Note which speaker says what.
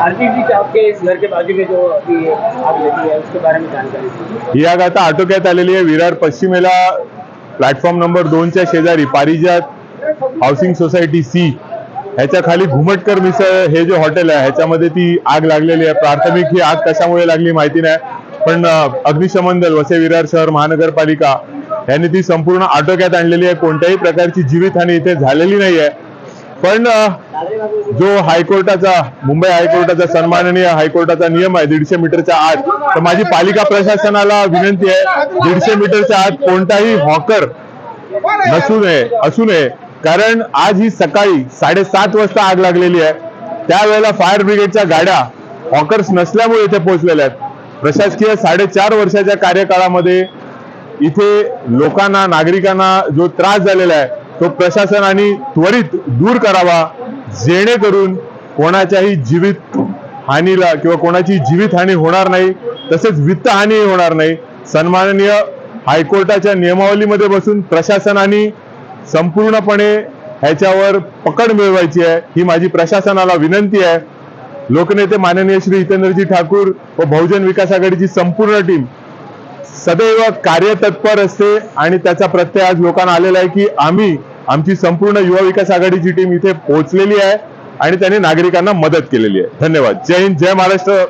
Speaker 1: है उसके बारे में जानकारी
Speaker 2: ही आग आता आटोक्यात आलेली आहे. विरार पश्चिमेला प्लॅटफॉर्म नंबर दोनच्या शेजारी पारिजात हाऊसिंग सोसायटी सी. ह्याच्या खाली घुमटकर मिसळ हे जे हॉटेल आहे ह्याच्यामध्ये ती आग लागलेली आहे. प्राथमिक ही आग कशामुळे लागली माहिती नाही. पण अग्निशमन दल वसे विरार शहर महानगरपालिका यांनी ती संपूर्ण आटोक्यात आणलेली आहे. कोणत्याही प्रकारची जीवितहानी इथे झालेली नाही आहे पण जो हायकोर्टाचा मुंबई हायकोर्टाचा सन्माननीय हायकोर्टाचा नियम आहे दीडशे मीटरच्या आत तर माझी पालिका प्रशासनाला विनंती आहे दीडशे मीटरच्या आत कोणताही हॉकर नसू नये असू नये. कारण आज ही सकाळी साडेसात वाजता आग लागलेली आहे. त्यावेळेला फायर ब्रिगेडच्या गाड्या हॉकर्स नसल्यामुळे इथे पोहोचलेल्या आहेत. प्रशासकीय साडेचार वर्षाच्या कार्यकाळामध्ये इथे लोकांना नागरिकांना जो त्रास झालेला आहे तो प्रशासनाने त्वरित दूर करावा जेणेकरून कोणाच्याही जीवित हानीला किंवा कोणाची जीवित हानी होणार नाही तसेच वित्त हानी होणार नाही. सन्माननीय हायकोर्टाच्या नियमावलीमध्ये बसून प्रशासनाने संपूर्णपणे ह्याच्यावर पकड मिळवायची आहे ही माझी प्रशासनाला विनंती आहे. लोकनेते माननीय श्री हितेंद्रजी ठाकूर व बहुजन विकास आघाडीची संपूर्ण टीम सदैव कार्यतत्पर असते आणि त्याचा प्रत्यय आज लोकांना आलेला आहे की आम्ही आमची संपूर्ण युवा विकास आघाडीची टीम इथे पोहोचलेली आहे आणि त्यांनी नागरिकांना मदत केलेली आहे. धन्यवाद. जय हिंद जय महाराष्ट्र.